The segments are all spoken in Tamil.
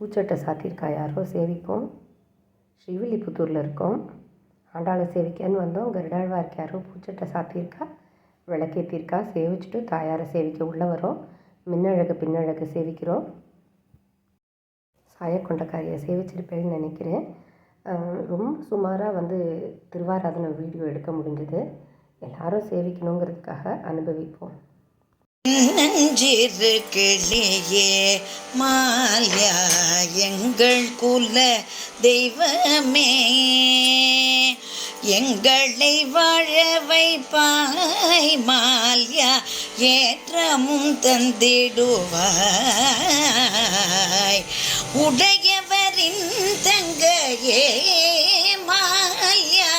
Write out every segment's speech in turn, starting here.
பூச்சட்டை சாத்தியிருக்கா யாரோ சேவிப்போம் ஸ்ரீவில்லிபுத்தூரில் இருக்கோம். ஆண்டாளை சேவிக்கன்னு வந்தோம். கருடாழ்வாருக்கு யாரோ பூச்சட்டை சாத்தியிருக்கா? விளக்கேற்றிருக்கா சேவிச்சுட்டு தாயாரை சேவிக்க உள்ளே வரோம். மின்னழகு பின்னழகு சேவிக்கிறோம். சாயக்கொண்டக்காரியை சேவிச்சிருப்பேன்னு நினைக்கிறேன். ரொம்ப சுமாராக வந்து திருவாராதனை வீடியோ எடுக்க முடிஞ்சது. எல்லாரும் சேவிக்கணுங்கிறதுக்காக அனுபவிப்போம். நஞ்சிறு கிளியே மாயா எங்கள் குல தெய்வமே. எங்களை வாழ வைப்பாய் மால்யா ஏற்றமும் தந்திடுவாய். உடையவரின் தங்கையே மால்யா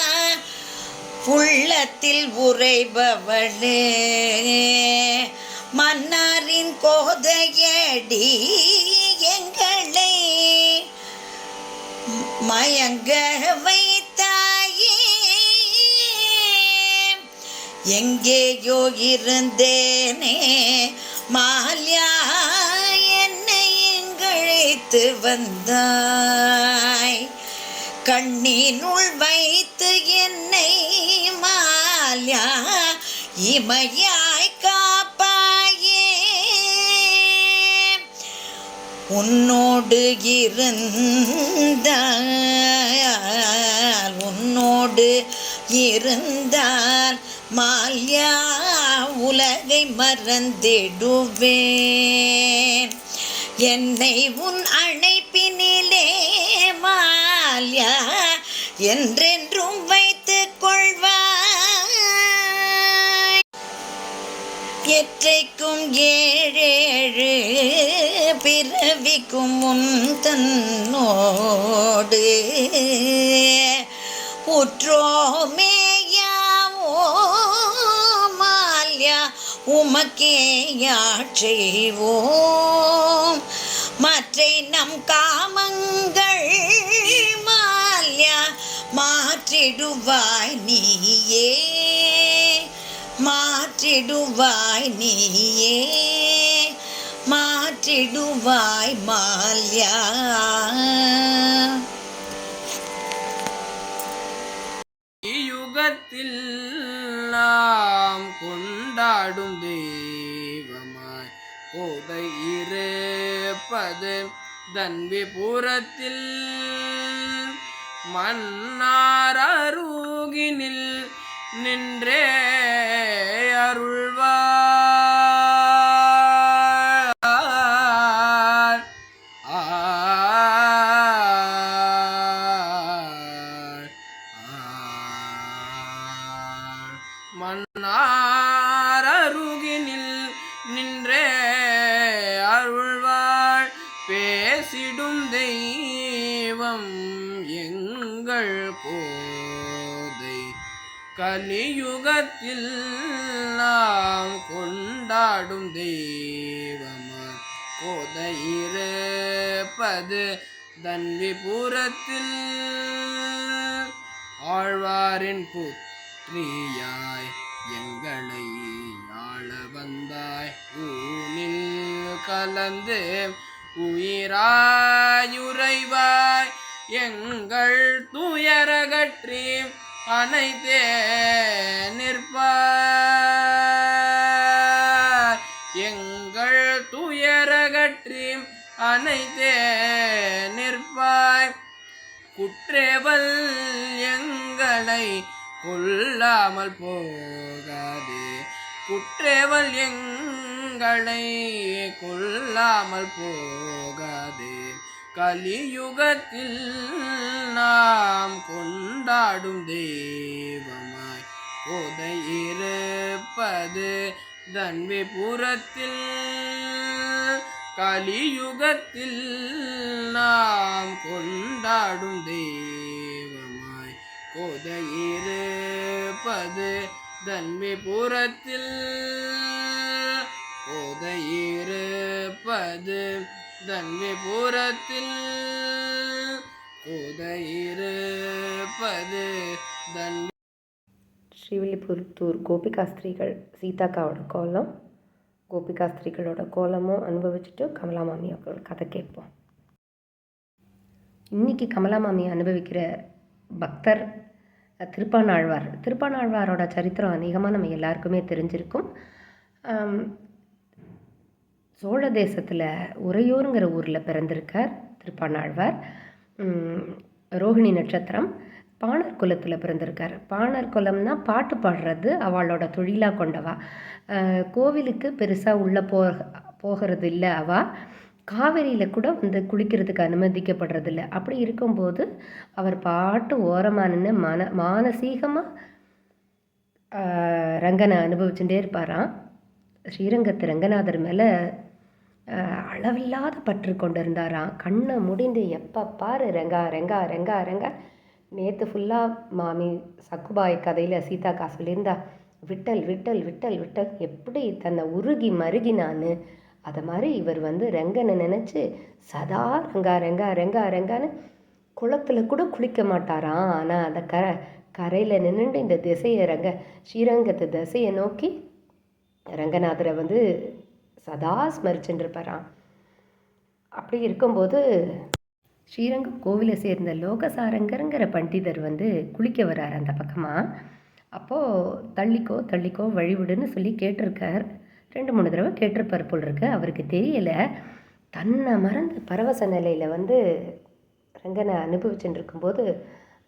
உள்ளத்தில் உரைபவளே மன்னாரின் கோதையடி எங்களை. மயங்க வைத்தாயே. எங்கேயோ இருந்தேனே. மால்யா என்னை எங்கழைத்து வந்தாய். கண்ணினுள் வைத்து என்னை மால்யா இமையா உன்னோடு இருந்தால் உன்னோடு இருந்தால் மால்யா உலகை மறந்திடுவேன். என்னை உன் அழைப்பினிலே மால்யா என்றென்றும் வைத்துக் கொள்வாய் எற்றைக்கும் ஏழேழு பிறவிக்கும் உன் தன்னோடு. உற்றோமேயாவோ மால்யா உமக்கே மற்றை நம் காமங்கள் மால்யா மாற்றிடுவாய் நீயே. மா மாற்றிடுவாய் நீயே மாற்றிடுவாய் மால்யா. யுகத்தில் நாம் கொண்டாடும் தெய்வமாய் கோதை இருப்பது தன்விபுரத்தில் மன்னார் அருகினில் நின்றே அருள்வார். ஆர் மன்னார் அருகினில் நின்றே அருள்வாள் பேசிடும் தெய்வம் எங்கள் கோதை கலியுகத்தில் நாம் கொண்டாடும் தெய்வமா கோதையிறப்பது தன்விபுரத்தில். ஆழ்வாரின் புத்திரியாய் எங்களை ஆள வந்தாய். ஊனில் கலந்து உயிராயுரைவாய் எங்கள் துயரகற்றி அனைத்தே நிற்பார். எங்கள் துயரகற்றி அனைத்தே நிற்பாய். குற்றேவல் எங்களை கொல்லாமல் போகாதே. குற்றேவல் எங்களை கொல்லாமல் போகாதே. கலியுகத்தில் நாம் கொண்டாடும் தெய்வமாய் கோதை தன்விபுரத்தில். கலியுகத்தில் நாம் கொண்டாடும் தெய்வமாய் கோதையிருப்பது தன்விபுரத்தில். கோதையிருப்பது தன்விபுரத்தில் கோதையிருப்பது தன் ஸ்ரீவில்லிபுத்தூர் கோபிகாஸ்திரிகள் சீதாக்காவோட கோலம். கோபிகாஸ்திரிகளோட கோலமும் அனுபவிச்சுட்டு கமலா மாமியாவோட கதை கேட்போம். இன்றைக்கி கமலா மாமி அனுபவிக்கிற பக்தர் திருப்பானாழ்வார். திருப்பானாழ்வாரோட சரித்திரம் அநேகமாக நம்ம எல்லாருக்குமே தெரிஞ்சிருக்கும். சோழ தேசத்தில் உறையூருங்கிற ஊரில் பிறந்திருக்கார் திருப்பாணாழ்வார் ரோஹிணி ரோகிணி நட்சத்திரம் பாணர் குலத்தில் பிறந்திருக்கார். பாணர் குலம்னா பாட்டு பாடுறது அவளோட தொழிலாக கொண்டவா. கோவிலுக்கு பெருசாக உள்ளே போ போகிறது இல்லை அவள் காவேரியில் கூட வந்து குளிக்கிறதுக்கு அனுமதிக்கப்படுறதில்ல. அப்படி இருக்கும்போது அவர் பாட்டு ஓரமாக நின்று மன மானசீகமாக ரங்கனை அனுபவிச்சுட்டே இருப்பாராம். ஸ்ரீரங்கத்து ரங்கநாதர் மேலே அளவில்லாத பற்று கொண்டிருந்தாராம் கண்ணை முடிந்து எப்போ பாரு ரெங்கா ரெங்கா ரெங்கா ரெங்கா. நேற்று ஃபுல்லாக மாமி சக்குபாய் கதையில் சீதாக்கா சொல்லியிருந்தா விட்டல் விட்டல் விட்டல் விட்டல் எப்படி தன்னை உருகி மருகினான்னு? அதை மாதிரி இவர் வந்து ரெங்கனை நினச்சி சதா ரெங்கா ரெங்கா ரெங்கா ரெங்கான்னு குளத்தில் கூட குளிக்க மாட்டாராம் ஆனால் அந்த கரை கரையில் நின்றுட்டு இந்த திசையை ரங்க ஸ்ரீரங்கத்து திசையை நோக்கி ரங்கநாதரை வந்து சதா ஸ்மரிச்சுருப்பாராம் அப்படி இருக்கும்போது ஸ்ரீரங்கம் கோவிலை சேர்ந்த லோகசாரங்கருங்கிற பண்டிதர் வந்து குளிக்க வரார் அந்த பக்கமாக அப்போது தள்ளிக்கோ தள்ளிக்கோ வழிவிடுன்னு சொல்லி கேட்டிருக்கார். ரெண்டு மூணு தடவை கேட்டிருப்பார் போல் இருக்கு. அவருக்கு தெரியலை. தன்னை மறந்து பரவச நிலையில் வந்து ரங்கனை அனுபவிச்சுட்டு இருக்கும்போது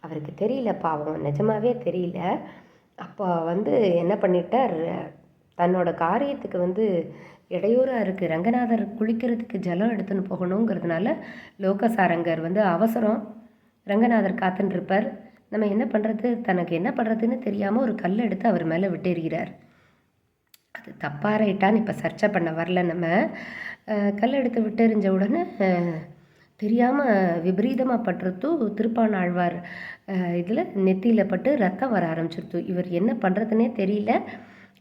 அவருக்கு தெரியல பாவம் நிஜமாவே தெரியல. அப்போ வந்து என்ன பண்ணிட்டார்? தன்னோட காரியத்துக்கு வந்து இடையூறாக இருக்குது ரங்கநாதர் குளிக்கிறதுக்கு ஜலம் எடுத்துன்னு போகணுங்கிறதுனால லோகசாரங்கர் வந்து அவசரம். ரங்கநாதர் காத்துன்ருப்பார் நம்ம என்ன பண்ணுறது தனக்கு என்ன பண்ணுறதுன்னு தெரியாமல் ஒரு கல் எடுத்து அவர் மேலே விட்டெறிகிறார். அது தப்பாக ரைட்டான்னு இப்போ சர்ச்சை பண்ண வரல நம்ம. கல் எடுத்து விட்டெறிஞ்ச உடனே தெரியாமல் விபரீதமாக பட்டுருத்து திருப்பானாழ்வார் இதில் நெத்தியில் பட்டு ரத்தம் வர ஆரம்பிச்சிருத்து. இவர் என்ன பண்ணுறதுனே தெரியல.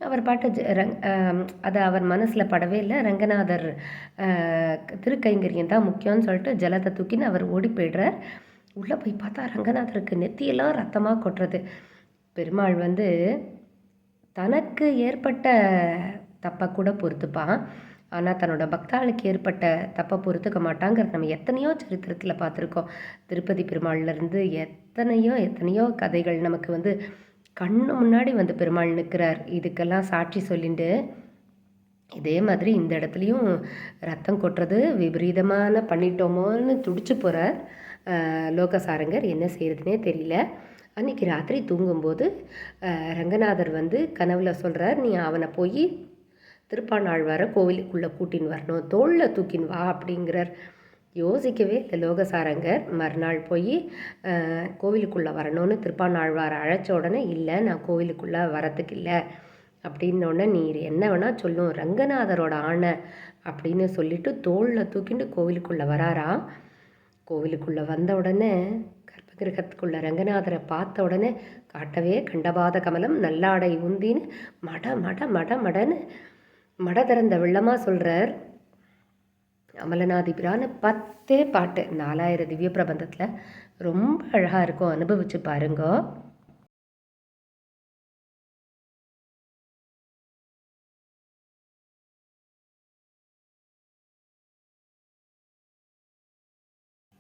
அவர் பாட்டு ரங் அதை அது அவர் மனசில் படவே இல்லை. ரங்கநாதர் திருக்கைங்கரியம் தான் முக்கியம்னு சொல்லிட்டு ஜலத்தை தூக்கின்னு அவர் ஓடி போயிடுறார். உள்ளே போய் பார்த்தா ரங்கநாதருக்கு நெத்தியெல்லாம் ரத்தமாக கொட்டுறது. பெருமாள் வந்து தனக்கு ஏற்பட்ட தப்பை கூட பொறுத்துப்பான். ஆனால் தன்னோட பக்தாளுக்கு ஏற்பட்ட தப்பை பொறுத்துக்க மாட்டாங்கிறது நம்ம எத்தனையோ சரித்திரத்தில் பார்த்துருக்கோம். திருப்பதி பெருமாள்லேருந்து எத்தனையோ எத்தனையோ கதைகள் நமக்கு வந்து கண்ணு முன்னாடி வந்து பெருமாள் நிற்கிறார். இதுக்கெல்லாம் சாட்சி சொல்லிட்டு இதே மாதிரி இந்த இடத்துலையும் ரத்தம் கொட்டுறது விபரீதமான பண்ணிட்டோமோன்னு துடிச்சு போகிறார் லோகசாரங்கர் என்ன செய்கிறதுனே தெரியல. அன்னைக்கு ராத்திரி தூங்கும்போது ரங்கநாதர் வந்து கனவில் சொல்கிறார் நீ அவனை போய் திருப்பானாழ்வாரை கோவிலுக்குள்ளே கூட்டின்னு வரணும். தோளில் தூக்கின்னு வா அப்படிங்கிறார். யோசிக்கவே இந்த லோகசாரங்கர் மறுநாள் போய் கோவிலுக்குள்ளே வரணும்னு திருப்பானாழ்வாரை அழைச்ச உடனே இல்லை நான் கோவிலுக்குள்ளே வரத்துக்கு இல்லை. அப்படின்னோடனே நீர் என்ன வேணால் சொல்லும். ரங்கநாதரோட ஆணை. அப்படின்னு சொல்லிட்டு தோளில் தூக்கிட்டு கோவிலுக்குள்ளே வராரா? கோவிலுக்குள்ளே வந்த உடனே கர்ப்பகிரகத்துக்குள்ளே ரங்கநாதரை பார்த்த உடனே காட்டவே கண்டபாத கமலம் நல்லாடை உந்தின்னு மட மட மட மடன்னு மட திறந்த வெள்ளமாக சொல்கிறார் அமலநாதிபிரான்னு பத்தே பாட்டு நாலாயிரம் திவ்ய பிரபந்தத்தில் ரொம்ப அழகாக இருக்கும். அனுபவிச்சு பாருங்க.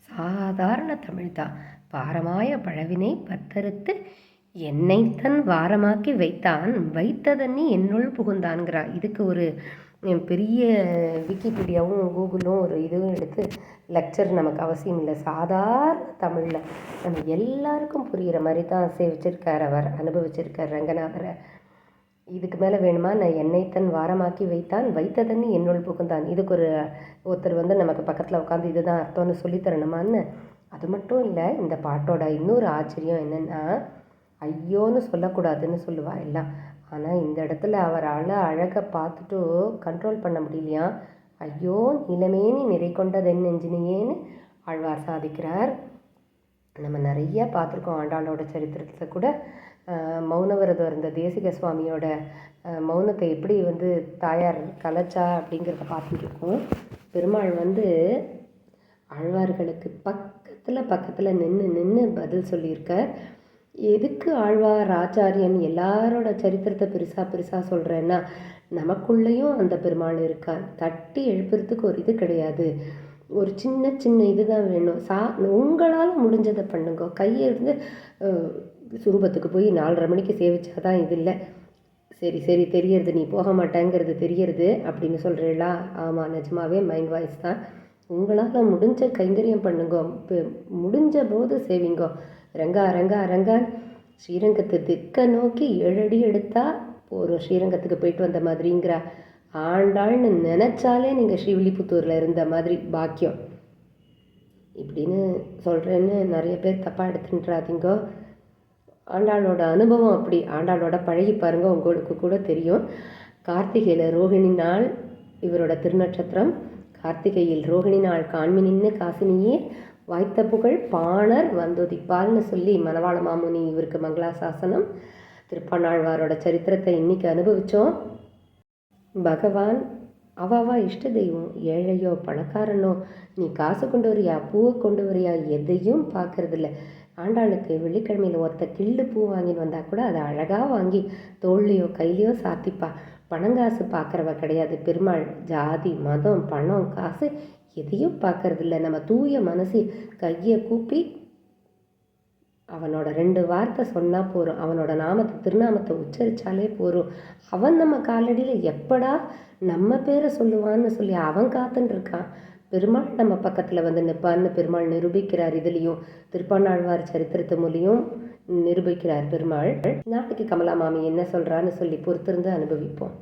சாதாரண தமிழ்தான் பாரமாய பழவினை பத்தறுத்து என்னை தன் வாரமாக்கி வைத்தான். வைத்ததன்னி என்னுள் புகுந்தான்கிறான் இதுக்கு ஒரு பெரிய விக்கிபீடியாவும் கூகுளும் ஒரு இதுவும் எடுத்து லெக்சர் நமக்கு அவசியம் இல்லை. சாதாரண தமிழில் நம்ம எல்லாருக்கும் புரிகிற மாதிரி தான் சேவிச்சிருக்கார் அவர் அனுபவிச்சிருக்கார் ரங்கநாதரை இதுக்கு மேலே வேணுமா? நான் என்னை தன் வாரமாக்கி வைத்தான் வைத்ததன்னு என்னுள் புகுந்தான். இதுக்கு ஒரு ஒருத்தர் வந்து நமக்கு பக்கத்தில் உட்காந்து இதுதான் அர்த்தம்னு சொல்லித் தரணுமான்னு? அது மட்டும் இல்லை இந்த பாட்டோட இன்னொரு ஆச்சரியம் என்னென்னா ஐயோன்னு சொல்லக்கூடாதுன்னு சொல்லுவா எல்லாம். ஆனால் இந்த இடத்துல அவரால் அழகை பார்த்துட்டு கண்ட்ரோல் பண்ண முடியலையா? ஐயோ நிலமேனி நிறை கொண்டதென் நெஞ்சினியேன்னு ஆழ்வார் சாதிக்கிறார். நம்ம நிறைய பார்த்துருக்கோம் ஆண்டாளோட சரித்திரத்தில் கூட. மௌனவரதம் மௌனவிரதம் இருந்த தேசிக சுவாமியோட மௌனத்தை எப்படி வந்து தாயார் கலைச்சா அப்படிங்கிறத பார்த்துட்டு இருக்கோம். பெருமாள் வந்து ஆழ்வார்களுக்கு பக்கத்தில் பக்கத்தில் நின்று நின்று பதில் சொல்லியிருக்கார். எதுக்கு ஆழ்வார் ஆச்சாரியன் எல்லாரோட சரித்திரத்தை பெருசாக பெருசாக சொல்கிறேன்னா நமக்குள்ளேயும் அந்த பெருமாள் இருக்கா தட்டி எழுப்புறதுக்கு ஒரு இது கிடையாது. ஒரு சின்ன சின்ன இதுதான் வேணும். சா உங்களால் முடிஞ்சதை பண்ணுங்க. கையை இருந்து சுரூபத்துக்கு போய் நாலரை மணிக்கு சேவிச்சா தான் இது இல்லை. சரி சரி தெரியறது. நீ போக மாட்டேங்கிறது தெரியறது அப்படின்னு சொல்கிறீங்களா ஆமாம் நிஜமாவே மைண்ட் வாய்ஸ் தான். உங்களால் முடிஞ்ச கைங்கரியம் பண்ணுங்க. முடிஞ்ச போது சேவிங்கோ. ரங்கா ரங்கா ரங்கா. ஸ்ரீரங்கத்து திக்க நோக்கி ஏழடி எடுத்தா போகிறோம் ஸ்ரீரங்கத்துக்கு போயிட்டு வந்த மாதிரிங்கிற. ஆண்டாள்னு நினச்சாலே நீங்கள் ஸ்ரீவில்லிபுத்தூரில் இருந்த மாதிரி பாக்கியம். இப்படின்னு சொல்கிறேன்னு நிறைய பேர் தப்பாக எடுத்துன்றாதீங்கோ. ஆண்டாளோட அனுபவம் அப்படி. ஆண்டாளோட பழகி பாருங்க உங்களுக்கு கூட தெரியும். கார்த்திகையில் ரோகிணி நாள் இவரோட திருநட்சத்திரம். கார்த்திகையில் ரோகிணி நாள் காண்மினின்னு காசினியே. வாய்த்த புகழ் பாணர் வந்துதிப்பார்னு சொல்லி மணவாள மாமுனி இவருக்கு மங்களாசாசனம். திருப்பாணாழ்வாரோட சரித்திரத்தை இன்னைக்கு அனுபவித்தோம் பகவான் அவாவா இஷ்ட தெய்வம் ஏழையோ பணக்காரனோ நீ காசு கொண்டு வரியா பூவை கொண்டு வரியா எதையும் பார்க்கறதில்ல. ஆண்டாளுக்கு வெள்ளிக்கிழமையில் ஒத்த கிள்ளு பூ வாங்கின்னு வந்தால் கூட அதை அழகாக வாங்கி தோல்லையோ கையிலையோ சாத்திப்பா. பணங்காசு பார்க்குறவ கிடையாது. பெருமாள் ஜாதி மதம் பணம் காசு எதையும் பார்க்கறதில்ல. நம்ம தூய மனசு கையை கூப்பி அவனோட ரெண்டு வார்த்தை சொன்னால் போதும். அவனோட நாமத்தை திருநாமத்தை உச்சரித்தாலே போதும். அவன் நம்ம காலடியில் எப்படா நம்ம பேரை சொல்லுவான்னு சொல்லி அவன் காத்துன்ருக்கான். பெருமாள் நம்ம பக்கத்தில் வந்து நிற்பான்னு பெருமாள் நிரூபிக்கிறார் இதுலேயும். திருப்பாணாழ்வார் சரித்திரத்து மூலியம் நிரூபிக்கிறார் பெருமாள். நாளைக்கு கமலா மாமி என்ன சொல்கிறான்னு சொல்லி பொறுத்திருந்து அனுபவிப்போம்.